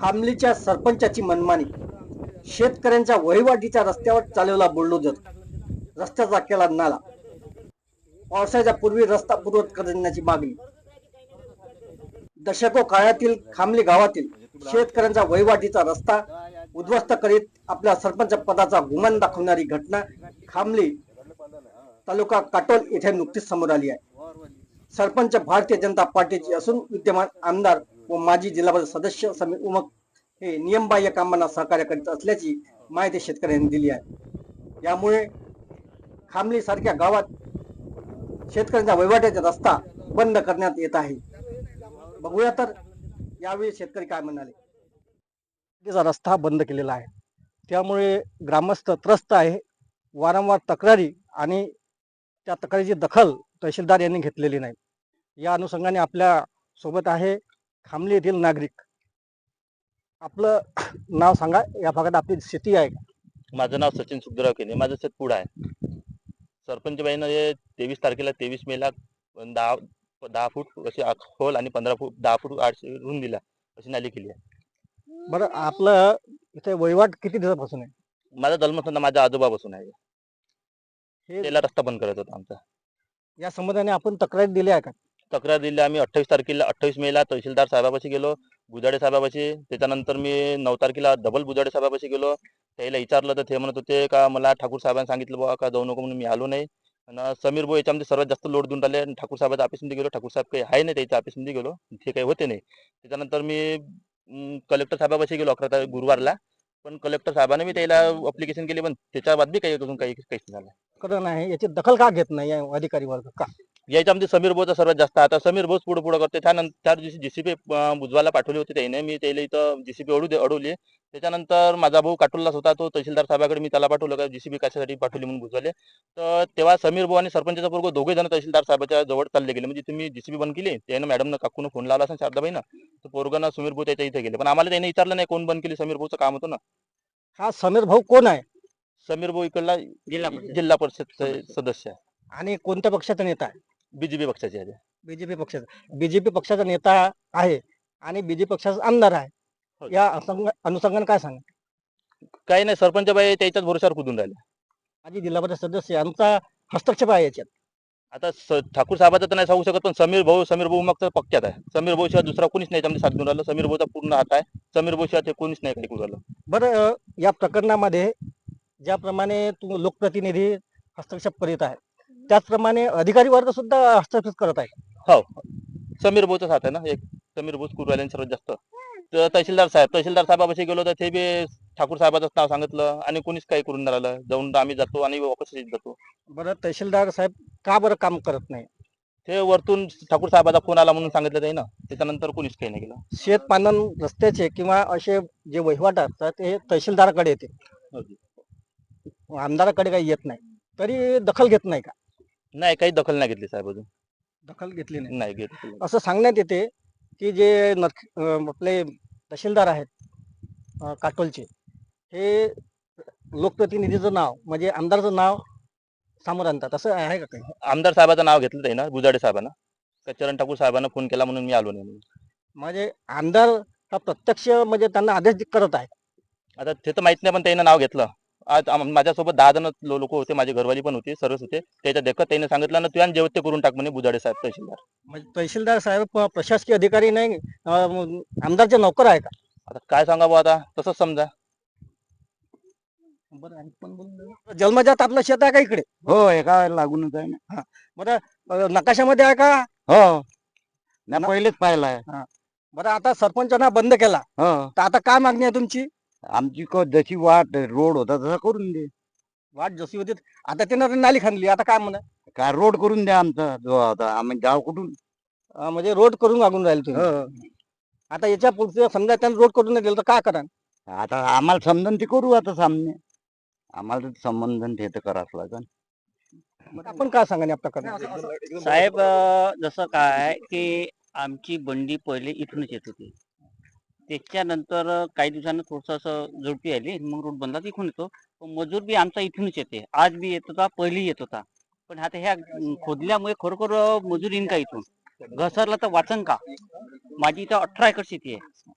खामलीच्या सरपंचाची मनमानी. शेतकऱ्यांच्या वहिवाटीच्या रस्त्यावर चालवला बुलडोजर रस्त्याचा केला नाला. पावसाच्या पूर्वी रस्ता पूर्वत करण्याची मागणी. दशको काळातील खामली गावातील शेतकऱ्यांचा वहिवाटीचा रस्ता उद्ध्वस्त करीत आपल्या सरपंच पदाचा गुमान दाखवणारी घटना खामली तालुका काटोल येथे नुकतीच समोर आली आहे. सरपंच भारतीय जनता पार्टीची असून विद्यमान आमदार व माजी जिल्हा परिषद सदस्य समीर उमक हे नियमबाह्य कामांना सहकार्य करीत असल्याची माहिती शेतकऱ्यांनी दिली आहे. यामुळे खामली सारख्या गावात शेतकऱ्यांचा वैवाट्याचा रस्ता बंद करण्यात येत आहे. बघूया तर यावेळी शेतकरी काय म्हणाले. तिचा रस्ता बंद केलेला आहे. त्यामुळे ग्रामस्थ त्रस्त आहे. वारंवार तक्रारी आणि त्या तक्रारीची दखल तहसीलदार यांनी घेतलेली नाही. या अनुषंगाने आपल्यासोबत आहे खामली येथील नागरिक. आपलं नाव सांगा या भागात आपली शेती आहे का? माझं नाव सचिन सुखदेवराव केने माझं शेत पुढं आहे. सरपंच बाईनं हे तेवीस तारखेला तेवीस मेला दहा दहा फूट अशी खोल आणि पंधरा फूट दहा फूट आठशे रुंद दिला अशी नाली केली आहे. बरं आपलं इथे वहिवाट किती दिवसापासून आहे? माझा जन्मसंदा माझ्या आजोबा बसून आहे. हे त्याला रस्ता बंद करत होता आमचा. या संबंधाने आपण तक्रारी दिली आहे का? तक्रार दिली. आम्ही अठ्ठावीस तारखेला अठ्ठावीस मेला तहसीलदार साहेबापाशी गेलो. बुजाडे साहेबापाशी त्याच्यानंतर मी नऊ तारखेला डबल बुजाडे साहेबापाशी गेलो. त्याला विचारलं तर ते म्हणत होते का मला ठाकूर साहेबांनी सांगितलं बा का जाऊ नको म्हणून मी आलो नाही. आणि समीर भाऊ याच्यामध्ये सर्वात जास्त लोड देऊन राहिले. ठाकूर साहेबाच्या ऑफिसमध्ये गेलो. ठाकूर साहेब काही आहे नाही त्याच्या ऑफिसमध्ये गेलो. ते काही होते नाही. त्याच्यानंतर मी कलेक्टर साहेबापाशी गेलो अकरा तारीख गुरुवारला. पण कलेक्टर साहेबाने मी त्याला अप्लिकेशन केली पण त्याच्या बाद बी काही अजून काही काहीच नाही झालं. कारण आहे याची दखल का घेत नाही अधिकारी वर्ग का? याच्यामध्ये समीर भाऊचा सर्वात जास्त. आता समीर भाऊच पुढे पुढे करते त्यानंतर त्या दिवशी जीसीपी बुजवायला पाठवली होती त्याने. मी त्याला इथं जीसीपी अडू दे- अडवली. त्याच्यानंतर माझा भाऊ काटोललाच होता. तो तहसीलदार साहेबाकडे मी त्याला पाठवलं का जीसीबी कशासाठी पाठवली म्हणून बुजवाले. तर तेव्हा समीर भाऊ आणि सरपंचाचा पूर्व दोघे जण तहसीलदार साहेबाच्या जवळ चालले गेले. म्हणजे तुम्ही जीसीबी बंद केली? त्यानं मॅडमनं काकून फोन लावला असेल शारदाबाईनं तर पोरगानं समीर भाऊ त्याच्या इथे गेले. पण आम्हाला त्याने विचारलं नाही कोण बंद केली समीर भाऊचं काम होतं ना. हा समीर भाऊ कोण आहे? समीर भाऊ इकडला जिल्हा परिषद. जिल्हा परिषद सदस्य. आहे आणि कोणत्या पक्षाचा नेता आहे? बीजेपी पक्षाचे आहे ते. बीजेपी पक्षाचा. बीजेपी पक्षाचा नेता आहे आणि बीजेपी पक्षाचा आमदार आहे. हो. या असंग- अनुषंगाने काय सांगा काही नाही सरपंच बाई त्याच्याच भरोशावर कुदून राहिले. माझी जिल्हा परिषद सदस्य यांचा हस्तक्षेप आहे याच्यात. आता स- ठाकूर साहेबाचं तर नाही सांगू शकत पण समीर भाऊ समीर भाऊ मग तर पक्क्यात आहे. समीर भाऊ शिवाय दुसरा कोणीच नाही त्यामध्ये साथ देऊन राहिलं. समीर भाऊचा पूर्ण हात आहे. समीर भाऊ शिवाय ते कोणीच नाही काही करू राहिलं. बरं अ, या प्रकरणामध्ये ज्याप्रमाणे तू लोकप्रतिनिधी हस्तक्षेप करीत आहे त्याचप्रमाणे अधिकारी वर्ग सुद्धा हस्तक्षेप करत आहे. हो. समीर भाऊचाच हात आहे ना? एक समीर भाऊच करू राहिले सर्वात जास्त. तर तहसीलदार साहेब तहसीलदार साहेबापाशी गेलो तर ते बी ठाकूर साहेबाचंच नाव सांगितलं आणि कोणीच काही करून नाही राहिलं. जाऊन आम्ही जातो आणि वापस येत जातो. बरं तहसीलदार साहेब का बरं काम करत नाही? ते वरतून ठाकूर साहेबाचा फोन आला म्हणून सांगितलं ते ना. त्याच्यानंतर कोणीच काही नाही केलं. शेत पालन रस्त्याचे किंवा असे जे वहिवाट असतात ते तहसीलदाराकडे येते. आमदाराकडे काही येत नाही. तरी दखल घेत नाही का? नाही काही दखल नाही घेतली साहेब अजून. दखल घेतली नाही. नाही घेतली असं सांगण्यात येते की जे नख अं, आपले तहसीलदार आहेत अं, काटोलचे हे लोकप्रतिनिधीचं नाव म्हणजे आमदारचं नाव समोर आणतात. असं आहे का काही? आमदार साहेबाचं नाव घेतलं ते ना बुजाडे साहेबांना. का चरण ठाकूर साहेबांना फोन केला म्हणून मी आलो नाही म्हणून. म्हणजे आमदार हा प्रत्यक्ष म्हणजे त्यांना आदेश करत आहे. आता ते तर माहीत नाही पण त्यानं नाव घेतलं. आज माझ्यासोबत दहा जण लोक होते माझी घरवाली पण होती सर्वच होते. त्याच्या देखत त्याने सांगितलं ना तुझ्या जेवत ते करून टाक म्हणे बुजाडे साहेब तहसीलदार. म्हणजे तहसीलदार साहेब प्रशासकीय अधिकारी नाही अं, आमदारचे नोकर आहे का? आता काय सांगावं आता? तसंच समजा. जन्मजात आपलं शेत आहे का इकडे? हो एका लागूनच आहे ना. अं, नकाशामध्ये आहे का? हो. ना- पहिलेच पाहिलाय बरं आता सरपंचांना बंद केला. हो. तर आता काय मागणी आहे तुमची? आमची क- जशी वाट रोड होता तसा करून दे. वाट जशी होती आता त्यानं नाली खांदली आता काय म्हणा? काय रोड करून द्या आमचा जो आता आम्ही जाव कुठून? अं, म्हणजे रोड करून मागून राहील तुम्ही. हो. आता याच्या पुढचे समजा त्यानं रोड करून नाही दिलं तर काय करा आता आम्हाला समजून ते करू आता सामने. आम्हाला तर संबंधन ते तर करावंच लागेल. आपण काय सांगा या प्रकरणात? साहेब अ, जसं काय की आमची बंडी पहिले इथूनच येत होती. त्याच्यानंतर काही दिवसानं थोडस असं जोडपी आली. मग रोड बनला इथून येतो. पण मजूर बी आमचा इथूनच येते. आज बी येत होता पहिली येत होता. पण आता ह्या खोदल्यामुळे खरोखर मजूर येईन का इथून? घसरला तर वाचन का? माझी इथं अठरा एकर शेती आहे.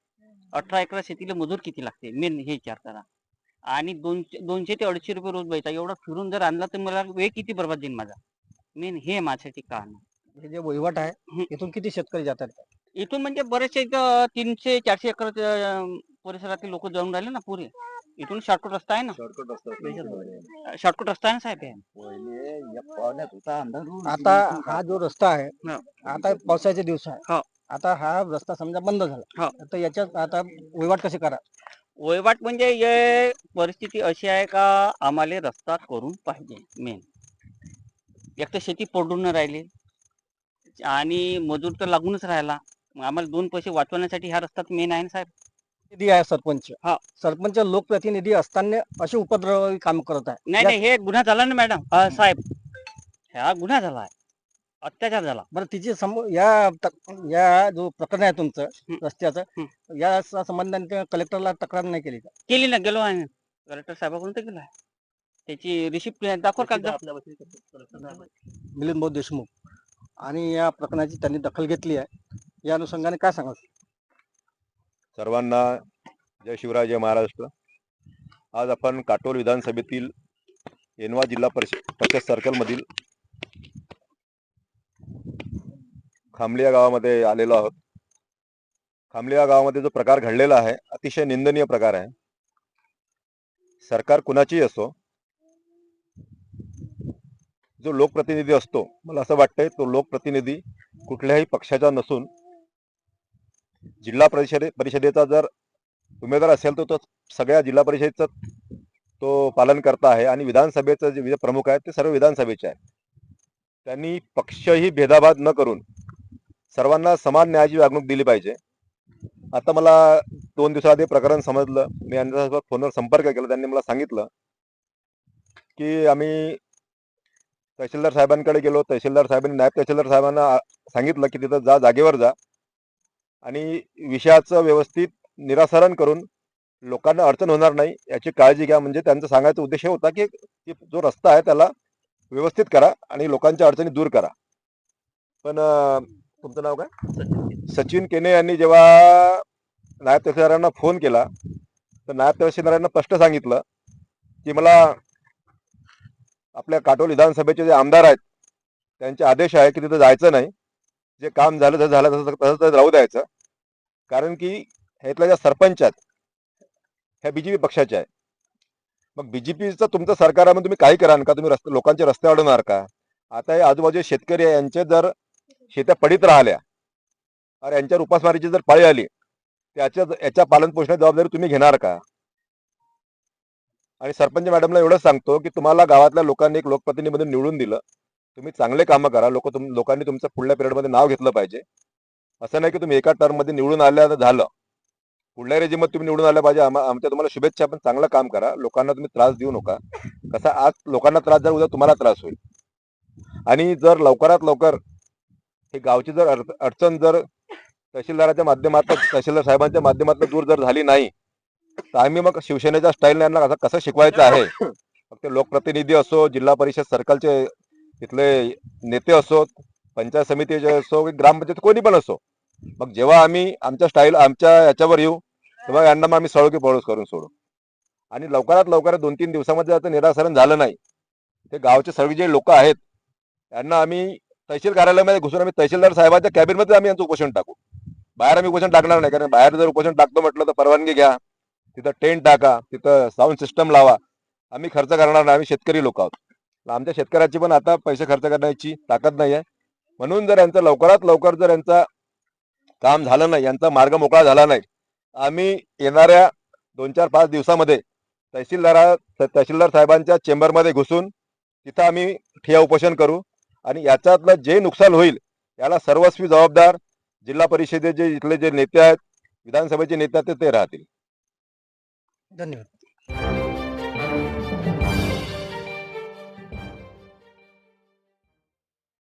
अठरा एकर शेतीला मजूर किती लागते? मेन हे विचार करा आणि दोनशे दोनशे ते अडीचशे रुपये रोज बैठा एवढा फिरून जर आणला तर मला वेळ किती बर्बाद जाईल माझा? मेन हे माझ्यासाठी कारण. हे जे वहिवाट आहे. इथून किती शेतकरी जातात? इथून म्हणजे बरेचसे तीनशे चारशे एकर परिसरातील लोक जाऊन राहिले ना पुरे. इथून शॉर्टकट रस्ता आहे ना. शॉर्टकट रस्ता आहे ना साहेब हे? आता हा जो रस्ता आहे. आता पावसाचे दिवस आहे. हा. आता हा रस्ता समजा बंद झाला. हा. तर याच्यात आता वहिवाट कसे करा वहिवाट म्हणजे हे परिस्थिती अशी आहे का आम्हाला रस्ता करून पाहिजे मेन एक तर शेती पडून राहिली आणि मजूर तर लागूनच राहिला. मग आम्हाला दोन पैसे वाचवण्यासाठी हा रस्ता मेन आहे ना साहेब? निधी आहे सरपंच. हा. सरपंच लोकप्रतिनिधी असताना असे उपद्रवी काम करत आहे. नाही नाही हे गुन्हा झाला ना मॅडम अं, साहेब हा गुन्हा झाला आहे. अत्याचार झाला. बरं तिची सम या या जो प्रकरण आहे तुमचं हं. रस्त्याचं हं. या स- संबंधाने कलेक्टरला तक्रार नाही केली का? केली ना गेलो आहे. कलेक्टर साहेबाकडून तर गेला त्याची रिसिप्ट दाखव कागद मिलिंद भाऊ देशमुख. आणि या प्रकरणाची त्यांनी दखल घेतली आहे. या अनुषंगाने काय सांगाल? सर्वांना जय शिवराय जय महाराष्ट्र. आज आपण काटोल विधानसभेतील येनवा जिल्हा परिषद परिषद सर्कलमधील खामलिया गावामध्ये आलेलो आहोत. खामलिया गावामध्ये जो प्रकार घडलेला आहे अतिशय निंदनीय प्रकार आहे. सरकार कुणाचीही असो जो लोकप्रतिनिधी असतो मला असं वाटतंय तो लोकप्रतिनिधी कुठल्याही पक्षाचा नसून जिल्हा परिषदे परिषदेचा जर उमेदवार असेल तर तो सगळ्या जिल्हा परिषदेचं तो पालन करता आहे आणि विधानसभेचं जे प्रमुख आहेत ते सर्व विधानसभेचे आहेत. त्यांनी पक्षही भेदाभाद न करून सर्वांना समान न्यायाची वागणूक दिली पाहिजे. आता मला दोन दिवसाआधी प्रकरण समजलं. मी यांच्यासोबत फोनवर संपर्क केला. त्यांनी मला सांगितलं की आम्ही तहसीलदार साहेबांकडे गेलो. तहसीलदार साहेबांनी नायब तहसीलदार साहेबांना सांगितलं की तिथं जा जागेवर जा. आणि विषयाचं व्यवस्थित निरासरण करून लोकांना अडचण होणार नाही याची काळजी घ्या. म्हणजे त्यांचा सांगायचा उद्देश हे होता की जो रस्ता आहे त्याला व्यवस्थित करा आणि लोकांच्या अडचणी दूर करा. पण तुमचं नाव काय? सचिन केने यांनी जेव्हा नायब तहसीलदारांना फोन केला तर नायब तहसीलदारांना स्पष्ट सांगितलं की मला आपल्या काटोल विधानसभेचे जे आमदार आहेत त्यांचे आदेश आहे की तिथं जायचं नाही. जे काम झालं तर झालं तसं तसं राहू द्यायचं. कारण की ह्यातल्या ज्या सरपंच आहेत ह्या बीजेपी पक्षाच्या आहे मग बीजेपीचं तुमचं सरकार आहे मग तुम्ही काही कराल का? तुम्ही रस्ते लोकांचे रस्ते अडवणार का? आता हे आजूबाजूचे शेतकरी आहे यांचे जर शेत्या पडीत राहिल्या अरे यांच्यावर उपासमारीची जर पाळी आली त्याच्या याच्या पालन पोषणाची जबाबदारी तुम्ही घेणार का? आणि सरपंच मॅडमला एवढंच सांगतो की तुम्हाला गावातल्या लोकांनी एक लोकप्रतिनिधी निवडून दिलं. तुम्ही चांगले कामं करा. लोक तुम लोकांनी तुमचं पुढल्या पिरियडमध्ये नाव घेतलं पाहिजे. असं नाही की तुम्ही एका टर्ममध्ये निवडून आल्या तर झालं. पुढल्या रेजिमत तुम्ही निवडून आल्या पाहिजे. आमच्या तुम्हाला शुभेच्छा पण चांगलं काम करा. लोकांना तुम्ही त्रास देऊ नका. कसा आज लोकांना त्रास झाला उद्या तुम्हाला त्रास होईल. आणि जर लवकरात लवकर हे गावची जर अड- अडचण जर तहसीलदाराच्या माध्यमातून तहसीलदार साहेबांच्या माध्यमातून दूर जर झाली नाही तर आम्ही मग शिवसेनेच्या स्टाईलने यांना कसं कसं शिकवायचं आहे? मग ते लोकप्रतिनिधी असो जिल्हा परिषद सर्कलचे तिथले नेते असोत पंचायत समितीचे असो की ग्रामपंचायत कोणी पण असो मग जेव्हा आम्ही आमच्या स्टाईल आमच्या याच्यावर येऊ तेव्हा यांना मग आम्ही सळो की पळूस करून सोडू. आणि लवकरात लवकर दोन तीन दिवसामध्ये जर निरासरण झालं नाही. ते गावचे सर्व जे लोक आहेत त्यांना आम्ही तहसील कार्यालयामध्ये घुसून आम्ही तहसीलदार साहेबांच्या कॅबिनमध्ये आम्ही यांचं उपोषण टाकू. बाहेर आम्ही उपोषण टाकणार नाही कारण बाहेर जर उपोषण टाकतो म्हटलं तर परवानगी घ्या तिथं टेंट टाका तिथं साऊंड सिस्टम लावा. आम्ही खर्च करणार नाही आम्ही शेतकरी लोक आहोत. आमच्या शेतकऱ्याची पण आता पैसे खर्च करण्याची ताकद नाही आहे म्हणून जर यांचं लवकरात लवकर जर यांचा काम झालं नाही यांचा मार्ग मोकळा झाला नाही आम्ही येणाऱ्या दोन चार पाच दिवसामध्ये तहसीलदारा तहसीलदार साहेबांच्या चेंबरमध्ये घुसून तिथं आम्ही ठिया उपोषण करू आणि याच्यातलं जे नुकसान होईल याला सर्वस्वी जबाबदार जिल्हा परिषदेचे इथले जे नेते आहेत विधानसभेचे नेते आहेत ते- ते राहतील. धन्यवाद.